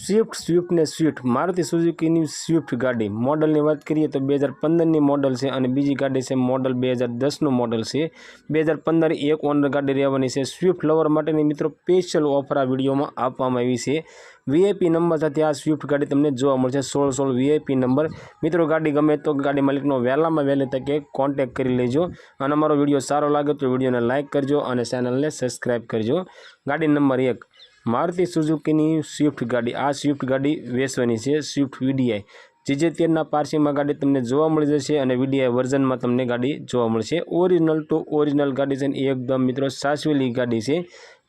Swift swift ને swift. Maruti સુઝુકીની Swift ગાડી. મોડલની વાત કરીએ તો બે હજાર પંદરની મોડલ છે અને બીજી ગાડી છે મોડલ બે હજાર દસનું મોડલ છે. બે હજાર પંદર એક ઓનર ગાડી રહેવાની છે. સ્વિફ્ટ લવર માટેની મિત્રો સ્પેશિયલ ઓફર આ વિડીયોમાં આપવામાં આવી છે. વીઆઈપી નંબર સાથે આ સ્વિફ્ટ ગાડી તમને જોવા મળશે. સોળ સોળ વીઆઈપી નંબર. મિત્રો ગાડી ગમે તો ગાડી માલિકનો વહેલામાં વહેલી તકે કોન્ટેક્ટ કરી લેજો. અને અમારો વીડિયો સારો લાગે તો વિડીયોને લાઇક કરજો અને ચેનલને સબસ્ક્રાઈબ કરજો. ગાડી નંબર એક. મારુતિ સુઝુકીની સ્વિફ્ટ ગાડી. આ સ્વિફ્ટ ગાડી વેચવાની છે, સ્વિફ્ટ વીડીઆઈ. જીજે તેરના પારસીમાં ગાડી તમને જોવા મળી જશે અને વીડીઆઈ વર્ઝનમાં તમને ગાડી જોવા મળશે. ઓરિજિનલ ટુ ઓરિજિનલ ગાડી છે અને એકદમ મિત્રો સાસવેલી ગાડી છે.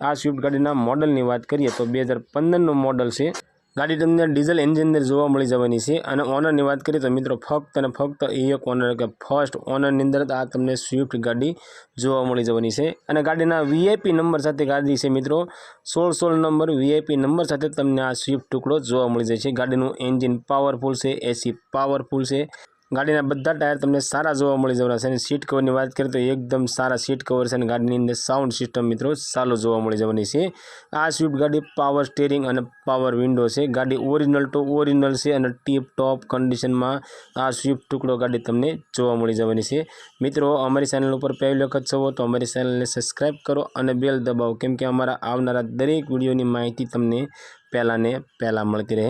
આ સ્વિફ્ટ ગાડીના મોડલની વાત કરીએ તો બે હજાર પંદરનું મોડલ છે. ગાડી તમને ડીઝલ એન્જિન અંદર જોવા મળી જવાની છે. અને ઓનરની વાત કરીએ તો મિત્રો ફક્ત અને ફક્ત એક ઓનર કે ફર્સ્ટ ઓનરની અંદર આ તમને સ્વિફ્ટ ગાડી જોવા મળી જવાની છે. અને ગાડીના વીઆઈપી નંબર સાથે ગાડી છે મિત્રો. સોળ સોળ નંબર વીઆઈપી નંબર સાથે તમને આ સ્વિફ્ટ ટુકડો જોવા મળી જાય છે. ગાડીનું એન્જિન પાવરફુલ છે એસી પાવરફુલ છે. ગાડીના બધા ટાયર તમને સારા જોવા મળી જવાના છે અને સીટ કવરની વાત કરીએ તો એકદમ સારા સીટ કવર છે અને ગાડીની અંદર સાઉન્ડ સિસ્ટમ મિત્રો સારો જોવા મળી જવાની છે. આ સ્વિફ્ટ ગાડી પાવર સ્ટેરિંગ અને પાવર વિન્ડો છે. ગાડી ઓરિજિનલ ટુ ઓરિજિનલ છે અને ટીપ ટોપ કન્ડિશનમાં આ સ્વિફ્ટ ટુકડો ગાડી તમને જોવા મળી જવાની છે. મિત્રો, અમારી ચેનલ ઉપર પહેલી વખત છો તો અમારી ચેનલને સબસ્ક્રાઈબ કરો અને બેલ દબાવો. કેમ કે અમારા આવનારા દરેક વિડીયોની માહિતી તમને પહેલાં ને પહેલાં મળતી રહે.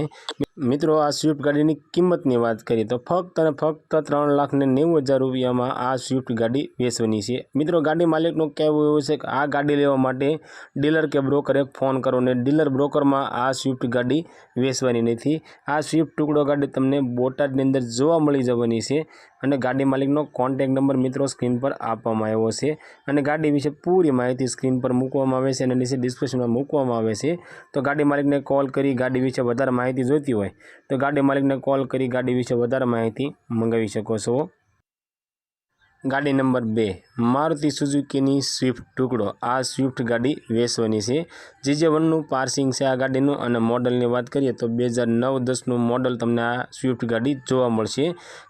મિત્રો, આ સ્વિફ્ટ ગાડીની કિંમતની વાત કરીએ તો ફક્ત અને ફક્ત ત્રણ લાખ ને નેવું હજાર રૂપિયામાં આ સ્વિફ્ટ ગાડી વેચવાની છે. મિત્રો, ગાડી માલિકનું કહેવું એવું છે કે આ ગાડી લેવા માટે ડીલર કે બ્રોકરે ફોન કરો ને ડીલર બ્રોકરમાં આ સ્વિફ્ટ ગાડી વેચવાની નથી. આ સ્વિફ્ટ ટુકડો ગાડી તમને બોટાદની અંદર જોવા મળી જવાની છે અને ગાડી માલિકનો કોન્ટેક નંબર મિત્રો સ્ક્રીન પર આપવામાં આવ્યો છે અને ગાડી વિશે પૂરી માહિતી સ્ક્રીન પર મૂકવામાં આવે છે અને નીચે ડિસ્ક્રિપ્શનમાં મૂકવામાં આવે છે. તો ગાડી માલિકને કોલ કરી, ગાડી વિશે વધારે માહિતી જોઈતી હોય, તો ગાડી માલિકને કોલ કરી, ગાડી વિશે વધારે માહિતી મંગાવી શકો છો. ગાડી નંબર બે, મારુતિ સુઝુકીની સ્વિફ્ટ ટુકડો. આ સ્વિફ્ટ ગાડી વેચવાની છે. જે જે વનનું પાર્સિંગ છે આ ગાડીનું અને મોડલની વાત કરીએ તો બે હજાર નવ દસનું મોડલ તમને આ સ્વિફ્ટ ગાડી જોવા મળશે.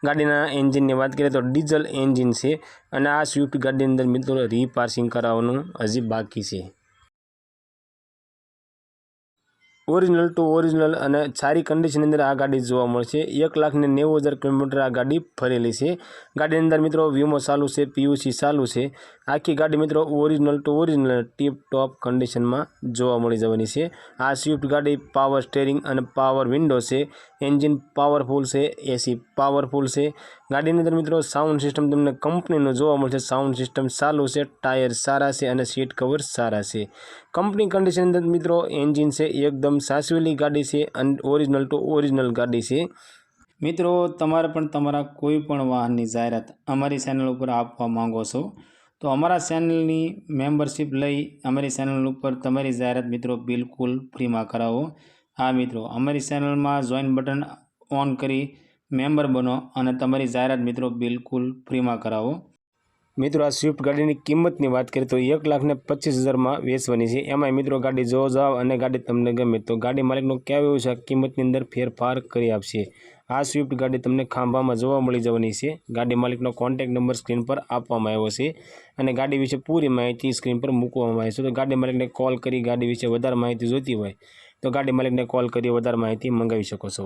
ગાડીના એન્જિનની વાત કરીએ તો ડીઝલ એન્જિન છે અને આ સ્વિફ્ટ ગાડીની અંદર મિત્રો રીપાર્સિંગ કરાવવાનું હજી બાકી છે. ઓરિજિનલ ટુ ઓરિજિનલ અને સારી કન્ડિશનની અંદર આ ગાડી જોવા મળશે. એક લાખને નેવું હજાર કિલોમીટર આ ગાડી ફરેલી છે. ગાડીની અંદર મિત્રો વીમો ચાલુ છે, પીયુસી ચાલુ છે. આખી ગાડી મિત્રો original to original tip top કન્ડિશનમાં જોવા મળી જવાની છે. આ સ્વિફ્ટ ગાડી પાવર સ્ટેરિંગ અને પાવર વિન્ડો છે. એન્જિન પાવરફુલ છે, એસી પાવરફુલ છે. ગાડીની અંદર મિત્રો સાઉન્ડ સિસ્ટમ તમને કંપનીનું જોવા મળશે. સાઉન્ડ સિસ્ટમ ચાલુ છે, ટાયર સારા છે અને સીટ કવર સારા છે. કંપની કન્ડિશન અંદર મિત્રો એન્જિન છે, એકદમ સાસવેલી ગાડી છે અને ઓરિજિનલ ટુ ઓરિજિનલ ગાડી છે. મિત્રો તમારે પણ તમારા કોઈ પણ વાહનની જાહેરાત અમારી ચેનલ ઉપર આપવા માંગો છો, તો અમારા ચેનલની મેમ્બરશિપ લઈ અમારી ચેનલ ઉપર તમારી જાહેરાત મિત્રો બિલકુલ ફ્રીમાં કરાવો. હા મિત્રો, અમારી ચેનલમાં જોઈન બટન ઓન કરી મેમ્બર બનો અને તમારી જાહેરાત મિત્રો બિલકુલ ફ્રીમાં કરાવો. મિત્રો, આ સ્વિફ્ટ ગાડીની કિંમતની વાત કરીએ તો એક લાખ ને પચીસ હજારમાં વેચવાની છે. એમાંય મિત્રો, ગાડી જો જાઓ અને ગાડી તમને ગમે તો ગાડી માલિકનો કહેવું છે કિંમતની અંદર ફેરફાર કરી આપશે. આ સ્વિફ્ટ ગાડી તમને ખાંભામાં જોવા મળી જવાની છે. ગાડી માલિકનો કોન્ટેક નંબર સ્ક્રીન પર આપવામાં આવ્યો છે અને ગાડી વિશે પૂરી માહિતી સ્ક્રીન પર મૂકવામાં આવી છે. તો ગાડી માલિકને કોલ કરી ગાડી વિશે વધારે માહિતી જોઈતી હોય તો ગાડી માલિકને કોલ કરી વધારે માહિતી મંગાવી શકો છો.